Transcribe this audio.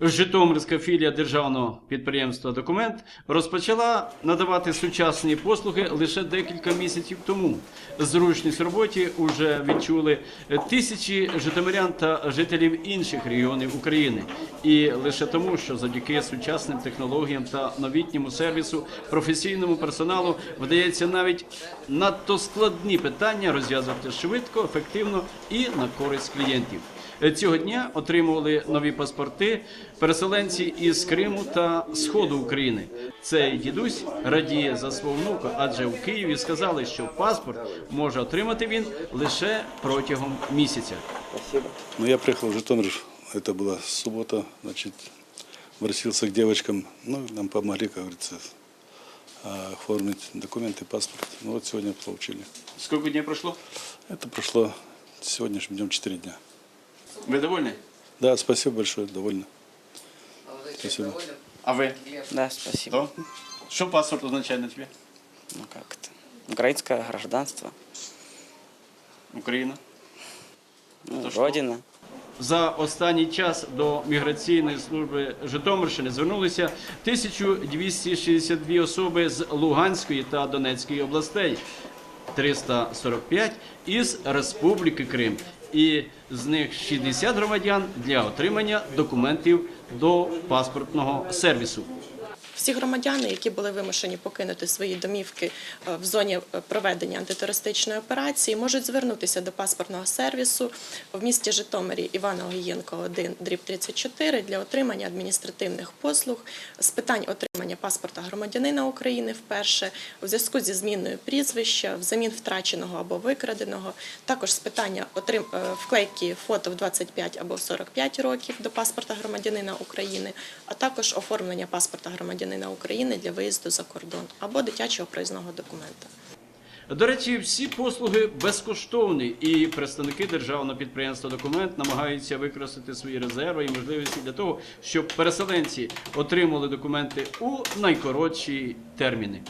Житомирська філія державного підприємства Документ розпочала надавати сучасні послуги лише декілька місяців тому. Зручність роботі вже відчули тисячі житомирян та жителів інших регіонів України. І лише тому, що завдяки сучасним технологіям та новітньому сервісу професійному персоналу вдається навіть надто складні питання розв'язувати швидко, ефективно і на користь клієнтів. Цього дня отримували нові паспорти переселенці із Криму та Сходу України. Цей дідусь радіє за свого внука, адже в Києві сказали, що паспорт може отримати він лише протягом місяця. Спасибо. Ну, я приехал в Житомир, это была суббота, значит, обратился к девочкам, ну, нам помогли, как говорится, а, оформить документы, паспорт. Ну, вот сегодня получили. Скільки днів пройшло? Это прошло сегодняшним днем 4 дня. Ви довольні? Да, спасибо большое, довольно. Спасибо. А ви? Да, спасибо. То? Що паспорт означає на тебе? Ну как это? Украинское гражданство. Україна. Ну, что? родина. За останній час до міграційної служби Житомирщини звернулися 1262 особи з Луганської та Донецької областей, 345 із Республіки Крим, і з них 60 громадян для отримання документів до паспортного сервісу. Всі громадяни, які були вимушені покинути свої домівки е, в зоні е, проведення антитерористичної операції, можуть звернутися до паспортного сервісу в місті Житомирі Івана Огієнко 1, дріб 34 для отримання адміністративних послуг. З питань отримання паспорта громадянина України вперше, у зв'язку зі зміною прізвища, взамін втраченого або викраденого, також з питання е, вклейки фото в 25 або в 45 років до паспорта громадянина України, а також оформлення паспорта громадянина України для виїзду за кордон або дитячого проїзного документа. До речі, всі послуги безкоштовні, і представники державного підприємства Документ намагаються використати свої резерви і можливості для того, щоб переселенці отримали документи у найкоротші терміни.